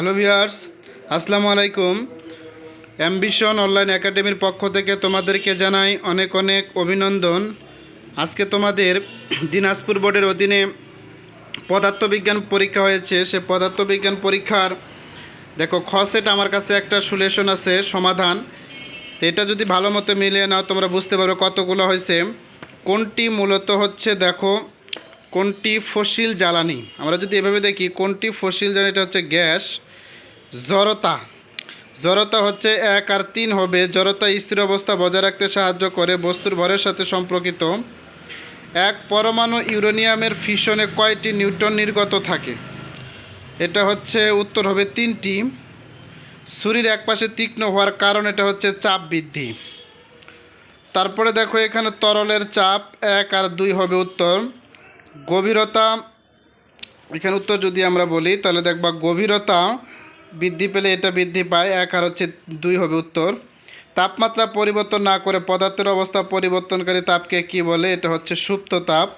Hello viewers আসসালামু আলাইকুম ambition online একাডেমির পক্ষ থেকে তোমাদেরকে জানাই অনেক অনেক অভিনন্দন। আজকে তোমাদের দিনাজপুর বোর্ডের অধীনে পদার্থবিজ্ঞান পরীক্ষা হয়েছে। সে পদার্থবিজ্ঞান পরীক্ষার, দেখো, খ সেট আমার কাছে একটা সুলেশন আছে, সমাধান। তো এটা যদি ভালো মতো মিলিয়ে নাও, তোমরা বুঝতে পারবে কতগুলো হয়েছে। কোনটি মূলত হচ্ছে, দেখো, কোনটি ফসিল জ্বালানি? আমরা যদি এভাবে দেখি, কোনটি ফসিল জ্বালানি? এটা হচ্ছে গ্যাস। জড়তা। জড়তা হচ্ছে এক আর তিন হবে। জড়তা স্থির অবস্থা বজায় রাখতে সাহায্য করে। বস্তুর ভরের সাথে সম্পর্কিত। এক পরমাণু ইউরেনিয়ামের ফিশনে কয়টি নিউটন নির্গত থাকে? এটা হচ্ছে উত্তর হবে তিনটি। ছুরির একপাশে তীক্ষ্ণ হওয়ার কারণ এটা হচ্ছে চাপ বৃদ্ধি। তারপরে দেখো এখানে তরলের চাপ এক আর দুই হবে উত্তর। গভীরতা, এখানে উত্তর যদি আমরা বলি, তাহলে দেখবা গভীরতা বৃদ্ধি পেলে এটা বৃদ্ধি পায়, এক আর হচ্ছে দুই হবে উত্তর। তাপমাত্রা পরিবর্তন না করে পদার্থের অবস্থা পরিবর্তনকারী তাপকে কি বলে? এটা হচ্ছে সুপ্ত তাপ।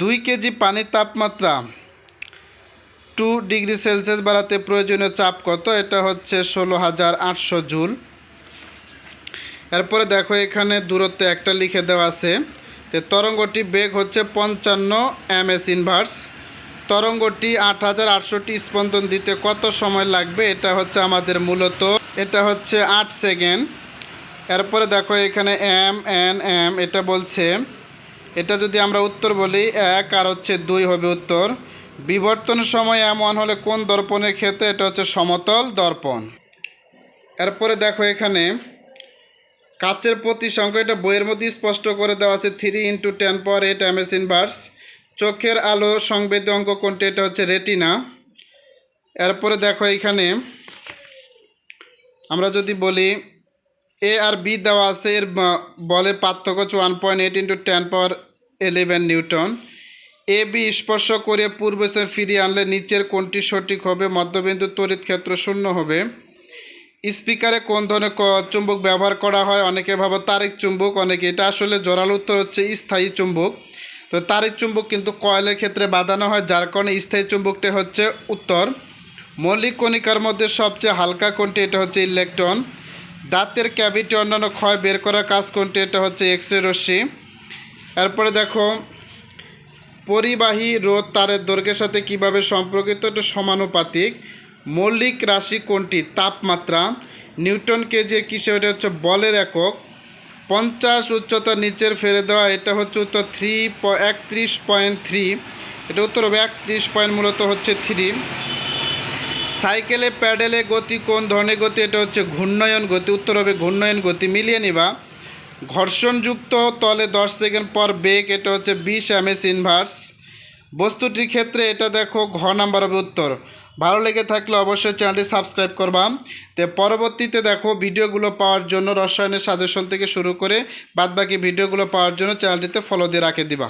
দুই কেজি পানির তাপমাত্রা টু ডিগ্রি সেলসিয়াস বাড়াতে প্রয়োজনীয় চাপ কত? এটা হচ্ছে ষোলো হাজার আটশো জুল। এরপরে দেখো এখানে দূরত্বে একটা লিখে দেওয়া আছে তরঙ্গটি বেগ হচ্ছে পঞ্চান্ন এম এস ইনভার্স। তরঙ্গটি আট হাজার আটশোটি স্পন্দন দিতে কত সময় লাগবে? এটা হচ্ছে আমাদের মূলত, এটা হচ্ছে আট সেকেন্ড। এরপরে দেখো এখানে এম, এন, এম, এটা বলছে। এটা যদি আমরা উত্তর বলি, এক আর হচ্ছে দুই হবে উত্তর। বিবর্তনের সময় এমন হলে কোন দর্পণের ক্ষেত্রে? এটা হচ্ছে সমতল দর্পণ। এরপরে দেখো এখানে, কাচের প্রতি সংখ্যা এটা বইয়ের মধ্যে স্পষ্ট করে দেওয়া আছে three into ten power eight M S inverse চোখের আলো সংবেদী অঙ্ক কোনটি? এটা হচ্ছে রেটিনা। এরপরে দেখো এখানে আমরা যদি বলি এ আর বি দেওয়া আছে, এর ব- বলের পার্থক্য হচ্ছে one point eight into ten power eleven newton. A B স্পর্শ করে পূর্ব স্থানে ফিরিয়ে আনলে নিচের কোনটি সঠিক হবে? মধ্যবিন্দু তড়িৎ ক্ষেত্র শূন্য হবে। স্পিকারে কোন ধরনের চুম্বক ব্যবহার করা হয়? অনেকে ভাবো তারিক চুম্বক, অনেকে, এটা আসলে জোরালো উত্তর হচ্ছে স্থায়ী চুম্বক। তো তারিক চুম্বক কিন্তু কয়েলের ক্ষেত্রে বাঁধানো হয়, যার কারণে স্থায়ী চুম্বকটা হচ্ছে উত্তর। মৌলিক কণিকার মধ্যে সবচেয়ে হালকা কোনটি এটা হচ্ছে ইলেকট্রন। দাঁতের ক্যাভিটি অন্যান্য ক্ষয় বের করার কাজ কোনটি এটা হচ্ছে এক্স রে রশ্মি। এরপরে দেখো, পরিবাহী রোধ তারের দৈর্ঘ্যের সাথে কীভাবে সম্পর্কিত, এটা সমানুপাতিক। মৌলিক রাশি কোনটি তাপমাত্রা। নিউটন কেজি কিসে এটা হচ্ছে বলের একক। পঞ্চাশ উচ্চতা নিচের ফেলে দেওয়া, এটা হচ্ছে উত্তর থ্রি একত্রিশ পয়েন্ট থ্রি এটা উত্তর হবে একত্রিশ পয়েন্ট মূলত হচ্ছে থ্রি সাইকেলে, প্যাডেলে গতি কোন ধরনের গতি? এটা হচ্ছে ঘূর্ণয়ন গতি। উত্তর হবে ঘূর্ণয়ন গতি। মিলিয়ে নিবা। ঘর্ষণযুক্ত তলে দশ সেকেন্ড পর বেগ, এটা হচ্ছে বিশ এম এস ইনভার্স বস্তুটির ক্ষেত্রে এটা দেখো ঘ নাম্বার হবে উত্তর। ভালো লেগে থাকলে অবশ্যই চ্যানেলটি সাবস্ক্রাইব করবা। তো পরবর্তীতে দেখো ভিডিওগুলো পাওয়ার জন্য রসায়নের সাজেশন থেকে শুরু করে বাদবাকি ভিডিওগুলো পাওয়ার জন্য চ্যানেলটিতে ফলো দিয়ে রাখে দিবা।